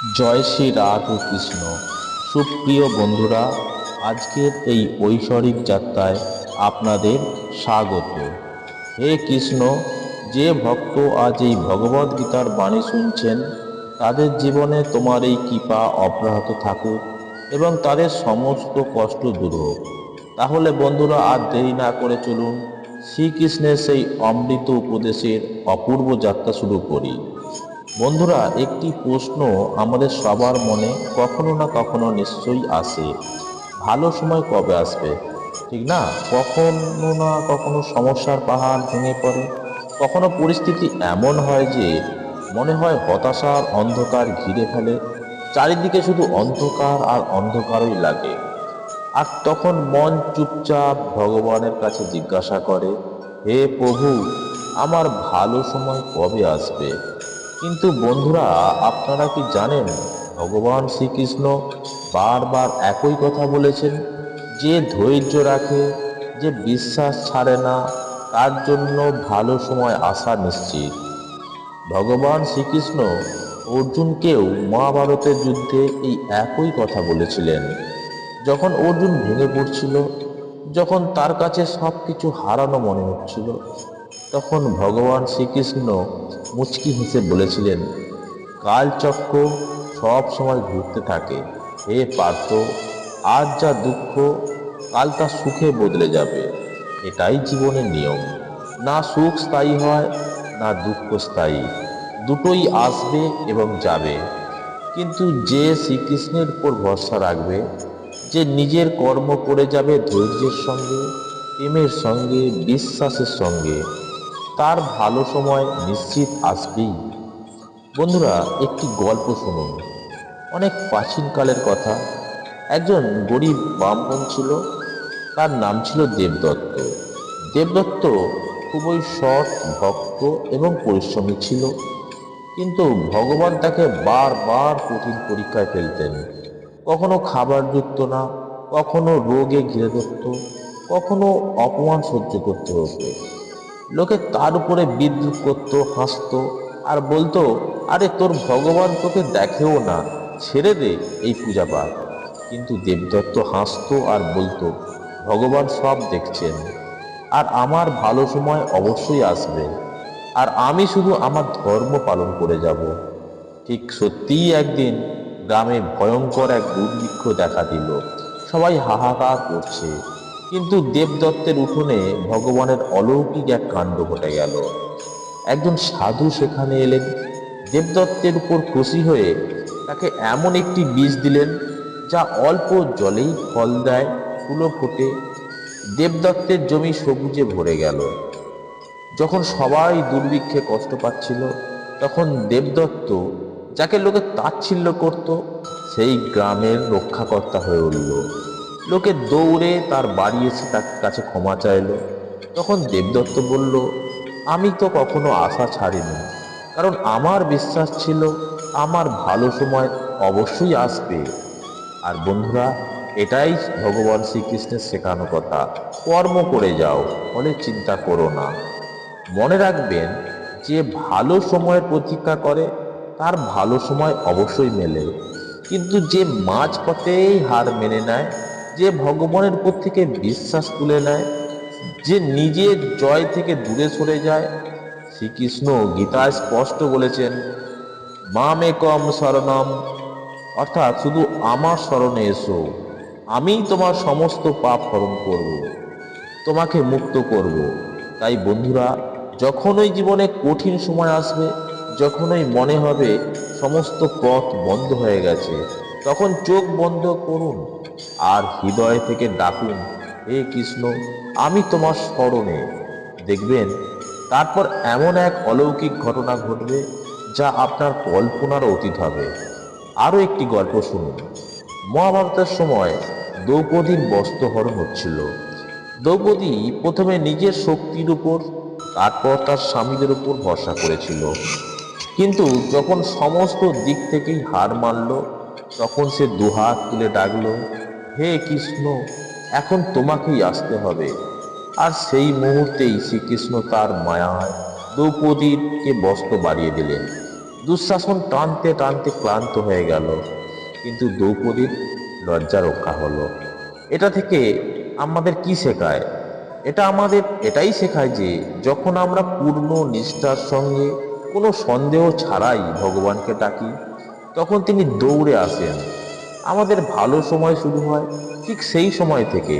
জয় শ্রী রাধে কৃষ্ণ। সুপ্রিয় বন্ধুরা, আজকের এই ঐশ্বরিক যাত্রায় আপনাদের স্বাগত। হে কৃষ্ণ, যে ভক্ত আজ এই ভগবদ গীতার বাণী শুনছেন, তাদের জীবনে তোমার এই কৃপা অব্যাহত থাকুক এবং তাদের সমস্ত কষ্ট দূর হোক। তাহলে বন্ধুরা, আর দেরি না করে চলুন, শ্রীকৃষ্ণের সেই অমৃত উপদেশের অপূর্ব যাত্রা শুরু করি। বন্ধুরা, একটি প্রশ্ন আমাদের সবার মনে কখনো না কখনো নিশ্চয়ই আসে। ভালো সময় কবে আসবে? ঠিক না? কখনো না কখনো সমস্যার পাহাড় ভেঙে পড়ে। কখনো পরিস্থিতি এমন হয় যে মনে হয় হতাশার অন্ধকার ঘিরে ফেলে। চারিদিকে শুধু অন্ধকার আর অন্ধকারই লাগে। আর তখন মন চুপচাপ ভগবানের কাছে জিজ্ঞাসা করে, হে প্রভু, আমার ভালো সময় কবে আসবে? কিন্তু বন্ধুরা, আপনারা কি জানেন, ভগবান শ্রীকৃষ্ণ বারবার একই কথা বলেছেন, যে ধৈর্য রাখে, যে বিশ্বাস ছাড়ে না, তার জন্য ভালো সময় আসা নিশ্চিত। ভগবান শ্রীকৃষ্ণ অর্জুনকেও মহাভারতের যুদ্ধে এই একই কথা বলেছিলেন। যখন অর্জুন ভেঙে পড়ছিল, যখন তার কাছে সব কিছু হারানো মনে হচ্ছিল তখন ভগবান শ্রীকৃষ্ণ মুচকি হেসে বলেছিলেন, কালচক্র সব সময় ঘুরতে থাকে। হে পার্থ, আজ যা দুঃখ, কাল তা সুখে বদলে যাবে। এটাই জীবনের নিয়ম। না সুখ স্থায়ী হয়, না দুঃখ স্থায়ী। দুটোই আসবে এবং যাবে। কিন্তু যে শ্রীকৃষ্ণের উপর ভরসা রাখবে, যে নিজের কর্ম করে যাবে ধৈর্যের সঙ্গে প্রেমের সঙ্গে, বিশ্বাসের সঙ্গে, তার ভালো সময় নিশ্চিত আসবেই। বন্ধুরা, একটি গল্প শুনুন। অনেক প্রাচীনকালের কথা। একজন গরিব ব্রাহ্মণ ছিল, তার নাম ছিল দেবদত্ত। দেবদত্ত খুবই সৎ, ভক্ত এবং পরিশ্রমী ছিল। কিন্তু ভগবান তাকে বারবার কঠিন পরীক্ষায় ফেলতেন। কখনো খাবার যুক্ত না, কখনো রোগে ঘিরে ধরত। কখনো অপমান সহ্য করতে হতো। লোকে তার উপরে বিদ্রুপ করতো, হাসতো আর বলতো, আরে, তোর ভগবান তোকে দেখেও না, ছেড়ে দে এই পূজা পাঠ কিন্তু দেবদত্ত হাসতো আর বলতো, ভগবান সব দেখছেন আর আমার ভালো সময় অবশ্যই আসবে আর আমি শুধু আমার ধর্ম পালন করে যাব। ঠিক সত্যিই একদিন গ্রামে ভয়ঙ্কর এক দুর্ভিক্ষ দেখা দিল। সবাই হাহাকার করছে। কিন্তু দেবদত্তের উঠোনে ভগবানের অলৌকিক এক কাণ্ড ঘটে গেল। একজন সাধু সেখানে এলেন। দেবদত্তের উপর খুশি হয়ে তাকে এমন একটি বীজ দিলেন, যা অল্প জলেই ফল দেয়, ফুলও ফোটে। দেবদত্তের জমি সবুজে ভরে গেল। যখন সবাই দুর্ভিক্ষে কষ্ট পাচ্ছিল, তখন দেবদত্ত যাকে লোকে তাচ্ছিল্য করত, সেই গ্রামের রক্ষাকর্তা হয়ে উঠল। লোকে দৌড়ে তার বাড়ি এসে তার কাছে ক্ষমা চাইল। তখন দেবদত্ত বলল, আমি তো কখনো আশা ছাড়িনি। কারণ আমার বিশ্বাস ছিল, আমার ভালো সময় অবশ্যই আসবে। আর বন্ধুরা, এটাই ভগবান শ্রীকৃষ্ণের শেখানো কথা। কর্ম করে যাও, ফলে চিন্তা করো না। মনে রাখবেন, যে ভালো সময়ের প্রতীক্ষা করে, তার ভালো সময় অবশ্যই মেলে। কিন্তু যে মাঝ পথেই হার মেনে নেয় যে ভগবানের উপর থেকে বিশ্বাস তুলে নেয়, যে নিজের জয় থেকে দূরে সরে যায়, শ্রীকৃষ্ণ গীতায় স্পষ্ট বলেছেন, মামে কম শরণম। অর্থাৎ শুধু আমার স্মরণে এসো, আমি তোমার সমস্ত পাপ হরণ করব, তোমাকে মুক্ত করব। তাই বন্ধুরা, যখনই জীবনে কঠিন সময় আসবে, যখনই মনে হবে সমস্ত পথ বন্ধ হয়ে গেছে, তখন চোখ বন্ধ করুন। আর হৃদয় থেকে ডাকুন, হে কৃষ্ণ, আমি তোমার স্মরণে। দেখবেন, তারপর এমন এক অলৌকিক ঘটনা ঘটবে যা আপনার কল্পনার অতীত হবে। আরও একটি গল্প শুনুন। মহাভারতের সময় দ্রৌপদীর বস্ত্রহরণ হচ্ছিল। দ্রৌপদী প্রথমে নিজের শক্তির উপর, তারপর তার স্বামীদের উপর ভরসা করেছিল। কিন্তু যখন সমস্ত দিক থেকেই হার মানল, তখন সে দুহাত তুলে ডাকলো হে কৃষ্ণ, এখন তোমাকেই আসতে হবে। আর সেই মুহূর্তেই শ্রীকৃষ্ণ তার মায়ায় দ্রৌপদীকে বস্ত্র বাড়িয়ে দিলেন। দুঃশাসন টানতে টানতে ক্লান্ত হয়ে গেল, কিন্তু দ্রৌপদীর লজ্জা রক্ষা হলো। এটা থেকে আমাদের কি শেখায়? এটা আমাদের এটাই শেখায় যে যখন আমরা পূর্ণ নিষ্ঠার সঙ্গে কোনো সন্দেহ ছাড়াই ভগবানকে ডাকি, তখন তিনি দৌড়ে আসেন। আমাদের ভালো সময় শুরু হয় ঠিক সেই সময় থেকে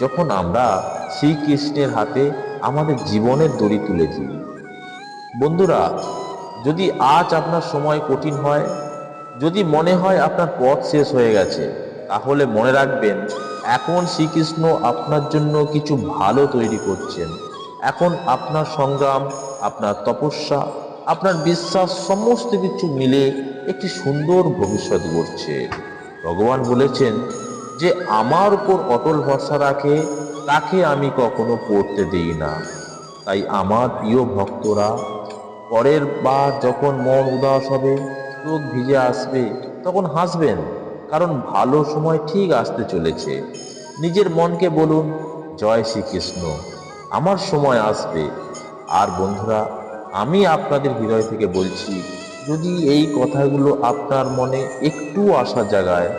যখন আমরা শ্রীকৃষ্ণের হাতে আমাদের জীবনের দড়ি তুলে দিই। বন্ধুরা, যদি আজ আপনার সময় কঠিন হয়, যদি মনে হয় আপনার পথ শেষ হয়ে গেছে, তাহলে মনে রাখবেন, এখন শ্রীকৃষ্ণ আপনার জন্য কিছু ভালো তৈরি করছেন। এখন আপনার সংগ্রাম, আপনার তপস্যা, আপনার বিশ্বাস, সমস্ত কিছু মিলে একটি সুন্দর ভবিষ্যৎ গড়ছে। ভগবান বলেছেন যে, আমার উপর অটল ভরসা রাখে, তাকে আমি কখনো পড়তে দিই না। তাই আমার প্রিয় ভক্তরা, পরের বার যখন মন উদাস হবে, চোখ ভিজে আসবে, তখন হাসবেন, কারণ ভালো সময় ঠিক আসতে চলেছে। নিজের মনকে বলুন, জয় শ্রীকৃষ্ণ, আমার সময় আসবে। আর বন্ধুরা, আমি আপনাদের হৃদয় থেকে বলছি যদি এই কথাগুলো আপনার মনে একটু আশা জাগায়,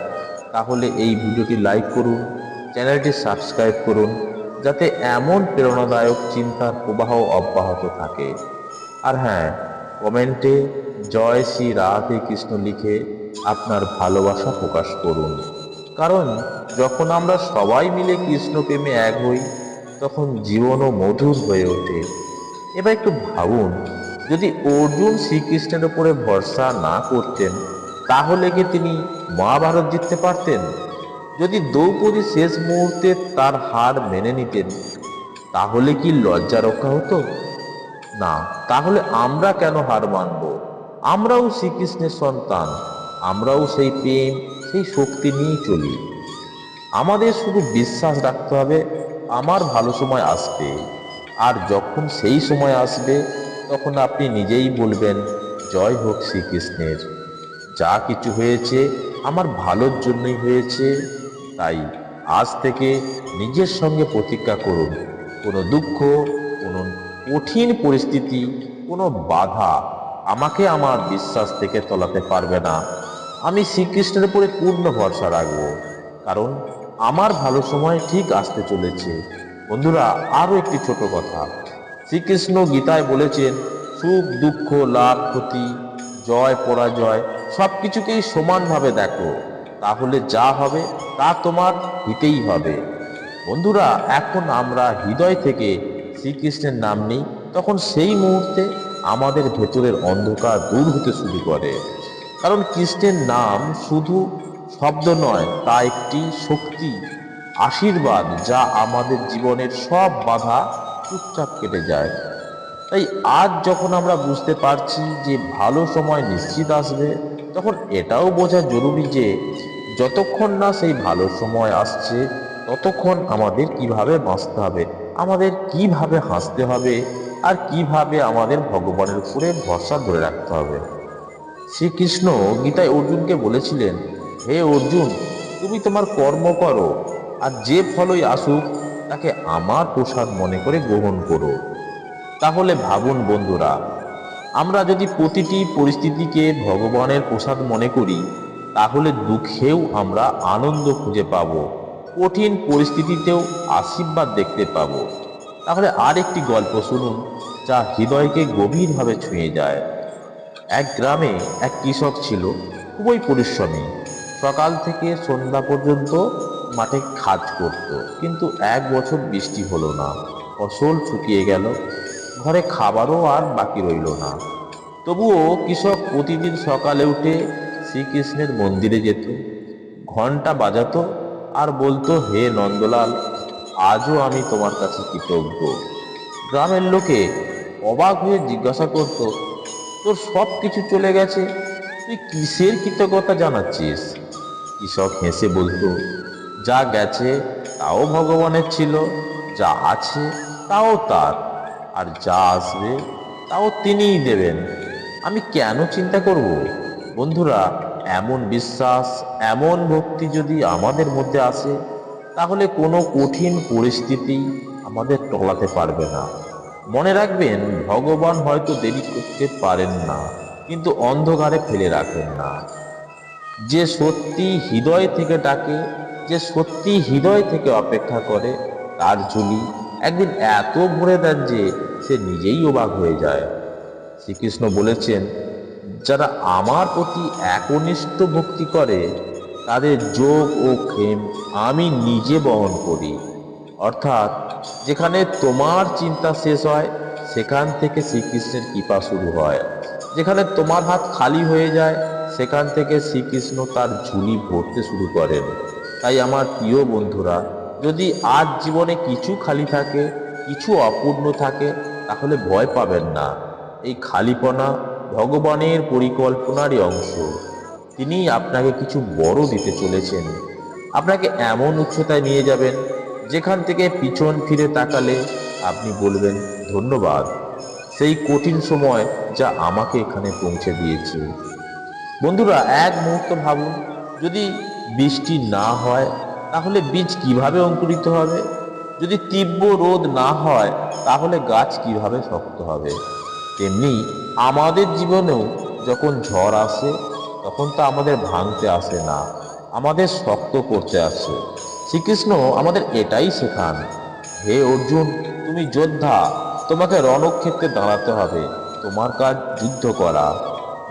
তাহলে এই ভিডিওটি লাইক করুন, চ্যানেলটি সাবস্ক্রাইব করুন, যাতে এমন প্রেরণাদায়ক চিন্তার প্রবাহ অব্যাহত থাকে। আর হ্যাঁ কমেন্টে জয় শ্রী রাধে কৃষ্ণ লিখে আপনার ভালোবাসা প্রকাশ করুন। কারণ যখন আমরা সবাই মিলে কৃষ্ণ প্রেমে এক হই, তখন জীবনও মধুর হয়ে ওঠে। এবার একটু ভাবুন যদি অর্জুন শ্রীকৃষ্ণের উপরে ভরসা না করতেন, তাহলে কি তিনি মহাভারত জিততে পারতেন? যদি দ্রৌপদী শেষ মুহূর্তে তার হার মেনে নিতেন, তাহলে কি লজ্জা রক্ষা হতো? না, তাহলে আমরা কেন হার মানব? আমরাও শ্রীকৃষ্ণের সন্তান, আমরাও সেই প্রেম, সেই শক্তি নিয়েই চলি। আমাদের শুধু বিশ্বাস রাখতে হবে, আমার ভালো সময় আসবে। আর যখন সেই সময় আসবে তখন আপনি নিজেই বলবেন, জয় হোক শ্রীকৃষ্ণের। যা কিছু হয়েছে আমার ভালোর জন্যই হয়েছে। তাই আজ থেকে নিজের সঙ্গে প্রতিজ্ঞা করুন। কোনো দুঃখ, কোনো কঠিন পরিস্থিতি, কোনো বাধা আমাকে আমার বিশ্বাস থেকে তলাতে পারবে না। আমি শ্রীকৃষ্ণের উপরে পূর্ণ ভরসা রাখব। কারণ আমার ভালো সময় ঠিক আসতে চলেছে। বন্ধুরা, আরও একটি ছোট কথা। শ্রীকৃষ্ণ গীতায় বলেছেন, সুখ, দুঃখ, লাভ, ক্ষতি, জয়, পরাজয় সব কিছুকেই সমানভাবে দেখো। তাহলে যা হবে তা তোমার হিতেই হবে। বন্ধুরা, এখন আমরা হৃদয় থেকে শ্রীকৃষ্ণের নাম নিই, তখন সেই মুহূর্তে আমাদের ভেতরের অন্ধকার দূর হতে শুরু করে। কারণ কৃষ্ণের নাম শুধু শব্দ নয়, তা একটি শক্তি, আশীর্বাদ, যা আমাদের জীবনের সব বাধা চুপচাপ কেটে যায়। তাই আজ যখন আমরা বুঝতে পারছি যে ভালো সময় নিশ্চিত আসবে, তখন এটাও বোঝা জরুরি যে যতক্ষণ না সেই ভালো সময় আসছে, ততক্ষণ আমাদের কীভাবে বাঁচতে হবে, আমাদের কীভাবে হাসতে হবে, আর কীভাবে আমাদের ভগবানের উপরে ভরসা ধরে রাখতে হবে। শ্রীকৃষ্ণ গীতায় অর্জুনকে বলেছিলেন, হে অর্জুন, তুমি তোমার কর্ম করো, আর যে ফলই আসুক তাকে আমার প্রসাদ মনে করে গ্রহণ করো। তাহলে ভাবুন বন্ধুরা, আমরা যদি প্রতিটি পরিস্থিতিকে ভগবানের প্রসাদ মনে করি, তাহলে দুঃখেও আমরা আনন্দ খুঁজে পাব, কঠিন পরিস্থিতিতেও আশীর্বাদ দেখতে পাব। তাহলে আর একটি গল্প শুনুন, যা হৃদয়কে গভীরভাবে ছুঁয়ে যায়। এক গ্রামে এক কৃষক ছিল, খুবই পরিশ্রমী। সকাল থেকে সন্ধ্যা পর্যন্ত মাঠে কাজ করত। কিন্তু এক বছর বৃষ্টি হলো না। ফসল শুকিয়ে গেল। ঘরে খাবারও আর বাকি রইল না। তবুও কৃষক প্রতিদিন সকালে উঠে শ্রীকৃষ্ণের মন্দিরে যেত। ঘণ্টা বাজাতো আর বলতো, হে নন্দলাল, আজও আমি তোমার কাছে কৃতজ্ঞ। গ্রামের লোকে অবাক হয়ে জিজ্ঞাসা করত, তোর সব কিছু চলে গেছে? তুই কিসের কৃতজ্ঞতা জানাচ্ছিস? কৃষক হেসে বলতো যা গেছে তাও ভগবানের ছিল, যা আছে তাও তার। আর যা আসবে তাও তিনিই দেবেন। আমি কেন চিন্তা করব? বন্ধুরা, এমন বিশ্বাস, এমন ভক্তি যদি আমাদের মধ্যে আসে, তাহলে কোনো কঠিন পরিস্থিতি আমাদের টলাতে পারবে না। মনে রাখবেন, ভগবান হয়তো দেরি করতে পারেন না, কিন্তু অন্ধকারে ফেলে রাখেন না। যে সত্যি হৃদয় থেকে ডাকে, যে সত্যি হৃদয় থেকে অপেক্ষা করে, তার ঝুলি একদিন এত ভরে দেন যে সে নিজেই অবাক হয়ে যায়। শ্রীকৃষ্ণ বলেছেন, যারা আমার প্রতি একনিষ্ঠ ভক্তি করে, তাদের যোগ ও ক্ষেম আমি নিজে বহন করি। অর্থাৎ, যেখানে তোমার চিন্তা শেষ হয়, সেখান থেকে শ্রীকৃষ্ণের কৃপা শুরু হয়। যেখানে তোমার হাত খালি হয়ে যায় সেখান থেকে শ্রীকৃষ্ণ তার ঝুলি ভরতে শুরু করেন। তাই আমার প্রিয় বন্ধুরা, যদি আজ জীবনে কিছু খালি থাকে, কিছু অপূর্ণ থাকে, তাহলে ভয় পাবেন না। এই খালিপনা ভগবানের পরিকল্পনারই অংশ। তিনি আপনাকে কিছু বড় দিতে চলেছেন। আপনাকে এমন উচ্চতায় নিয়ে যাবেন, যেখান থেকে পিছন ফিরে তাকালে আপনি বলবেন, ধন্যবাদ। সেই কঠিন সময় যা আমাকে এখানে পৌঁছে দিয়েছে। বন্ধুরা, এক মুহূর্ত ভাবুন, যদি বৃষ্টি না হয়, তাহলে বীজ কীভাবে অঙ্কুরিত হবে? যদি তীব্র রোদ না হয়, তাহলে গাছ কীভাবে শক্ত হবে? তেমনি আমাদের জীবনেও যখন ঝড় আসে, তখন তো আমাদের ভাঙতে আসে না, আমাদের শক্ত করতে আসে। শ্রীকৃষ্ণ আমাদের এটাই শেখান, হে অর্জুন, তুমি যোদ্ধা, তোমাকে রণক্ষেত্রে দাঁড়াতে হবে, তোমার কাজ যুদ্ধ করা।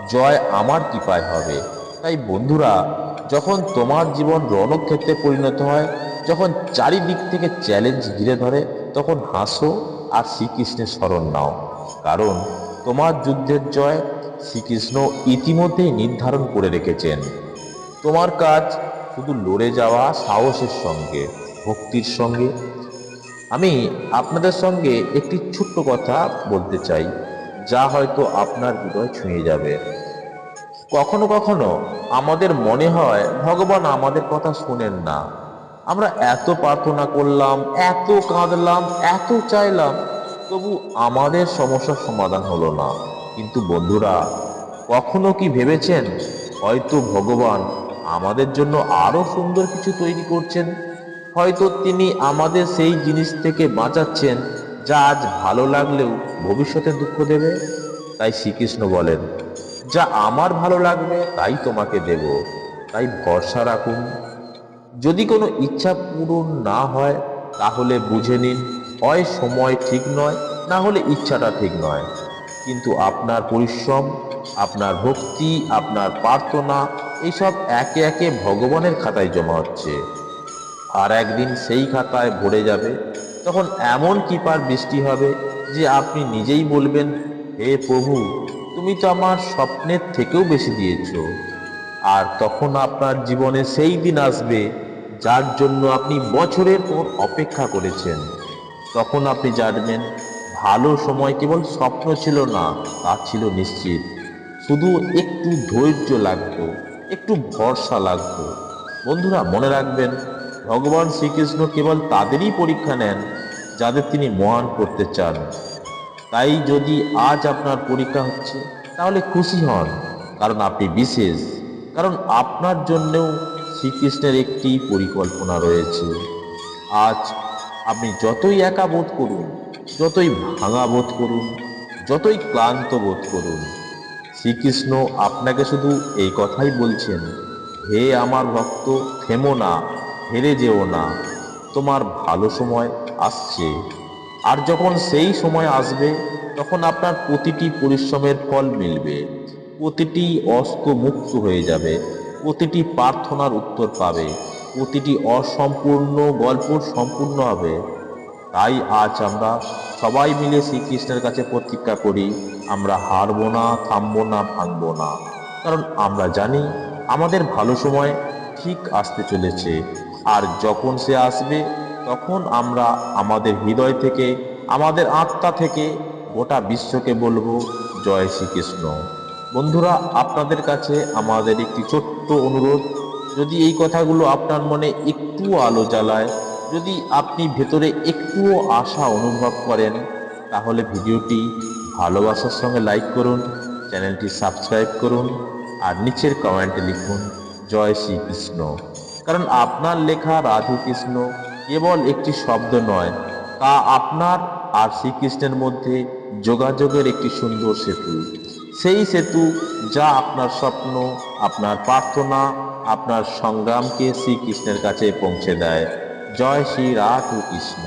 জয় আমার কৃপায় হবে। তাই বন্ধুরা, যখন তোমার জীবন রণক্ষেত্রে পরিণত হয়, যখন চারিদিক থেকে চ্যালেঞ্জ ঘিরে ধরে, তখন হাসো আর শ্রীকৃষ্ণের স্মরণ নাও। কারণ তোমার যুদ্ধের জয় শ্রীকৃষ্ণ ইতিমধ্যেই নির্ধারণ করে রেখেছেন। তোমার কাজ শুধু লড়ে যাওয়া সাহসের সঙ্গে, ভক্তির সঙ্গে। আমি আপনাদের সঙ্গে একটি ছোট্ট কথা বলতে চাই। যা হয়তো আপনার হৃদয় ছুঁয়ে যাবে। কখনো কখনো আমাদের মনে হয়, ভগবান আমাদের কথা শোনেন না। আমরা এত প্রার্থনা করলাম, এত কাঁদলাম, এত চাইলাম, তবু আমাদের সমস্যার সমাধান হলো না। কিন্তু বন্ধুরা, কখনো কি ভেবেছেন, হয়তো ভগবান আমাদের জন্য আরও সুন্দর কিছু তৈরি করছেন? হয়তো তিনি আমাদের সেই জিনিস থেকে বাঁচাচ্ছেন যা আজ ভালো লাগলেও ভবিষ্যতে দুঃখ দেবে? তাই শ্রীকৃষ্ণ বলেন, যা আমার ভালো লাগবে, তাই তোমাকে দেব। তাই ভরসা রাখুন। যদি কোনো ইচ্ছা পূরণ না হয়, তাহলে বুঝে নিন, হয় সময় ঠিক নয়, না হলে ইচ্ছাটা ঠিক নয়। কিন্তু আপনার পরিশ্রম, আপনার ভক্তি, আপনার প্রার্থনা, এইসব একে একে ভগবানের খাতায় জমা হচ্ছে। আর একদিন সেই খাতায় ভরে যাবে তখন এমন কৃপার বৃষ্টি হবে যে আপনি নিজেই বলবেন, হে প্রভু, তুমি তো আমার স্বপ্নের থেকেও বেশি দিয়েছ। আর তখন আপনার জীবনে সেই দিন আসবে যার জন্য আপনি বছরের পর অপেক্ষা করেছেন। তখন আপনি জানবেন, ভালো সময় কেবল স্বপ্ন ছিল না, তা ছিল নিশ্চিত। শুধু একটু ধৈর্য লাগতো, একটু ভরসা লাগতো। বন্ধুরা, মনে রাখবেন ভগবান শ্রীকৃষ্ণ কেবল তাদেরই পরীক্ষা নেন যাদের তিনি মহান করতে চান। তাই যদি আজ আপনার পরীক্ষা হচ্ছে, তাহলে খুশি হন, কারণ আপনি বিশেষ, কারণ আপনার জন্যও শ্রীকৃষ্ণের একটি পরিকল্পনা রয়েছে। আজ আপনি যতই একা বোধ করুন, যতই ভাঙা বোধ করুন, যতই ক্লান্ত বোধ করুন, শ্রীকৃষ্ণ আপনাকে শুধু এই কথাই বলছেন, হে আমার ভক্ত, থেমো না হেরে যেও না। তোমার ভালো সময় আসছে। আর যখন সেই সময় আসবে, তখন আপনার প্রতিটি পরিশ্রমের ফল মিলবে। প্রতিটি অস্ত মুক্ত হয়ে যাবে। প্রতিটি প্রার্থনার উত্তর পাবে। প্রতিটি অসম্পূর্ণ গল্প সম্পূর্ণ হবে। তাই আজ আমরা সবাই মিলে শ্রীকৃষ্ণের কাছে প্রতিজ্ঞা করি, আমরা হারবো না, থামবো না, ভাঙবো না। কারণ আমরা জানি, আমাদের ভালো সময় ঠিক আসতে চলেছে। আর যখন সে আসবে, তখন আমরা আমাদের হৃদয় থেকে, আমাদের আত্মা থেকে গোটা বিশ্বকে বলব, জয় শ্রীকৃষ্ণ। বন্ধুরা, আপনাদের কাছে আমাদের একটি ছোট্ট অনুরোধ। যদি এই কথাগুলো আপনার মনে একটু আলো জ্বালায়, যদি আপনি ভেতরে একটুও আশা অনুভব করেন, তাহলে ভিডিওটি ভালোবাসার সঙ্গে লাইক করুন, চ্যানেলটি সাবস্ক্রাইব করুন, আর নিচের কমেন্টে লিখুন, জয় শ্রীকৃষ্ণ। কারণ আপনার লেখা রাধু কৃষ্ণ কেবল একটি শব্দ নয়, তা আপনার আর শ্রীকৃষ্ণের মধ্যে যোগাযোগের একটি সুন্দর সেতু। সেই সেতু যা আপনার স্বপ্ন, আপনার প্রার্থনা, আপনার সংগ্রামকে শ্রীকৃষ্ণের কাছে পৌঁছে দেয়। জয় শ্রী রাধু কৃষ্ণ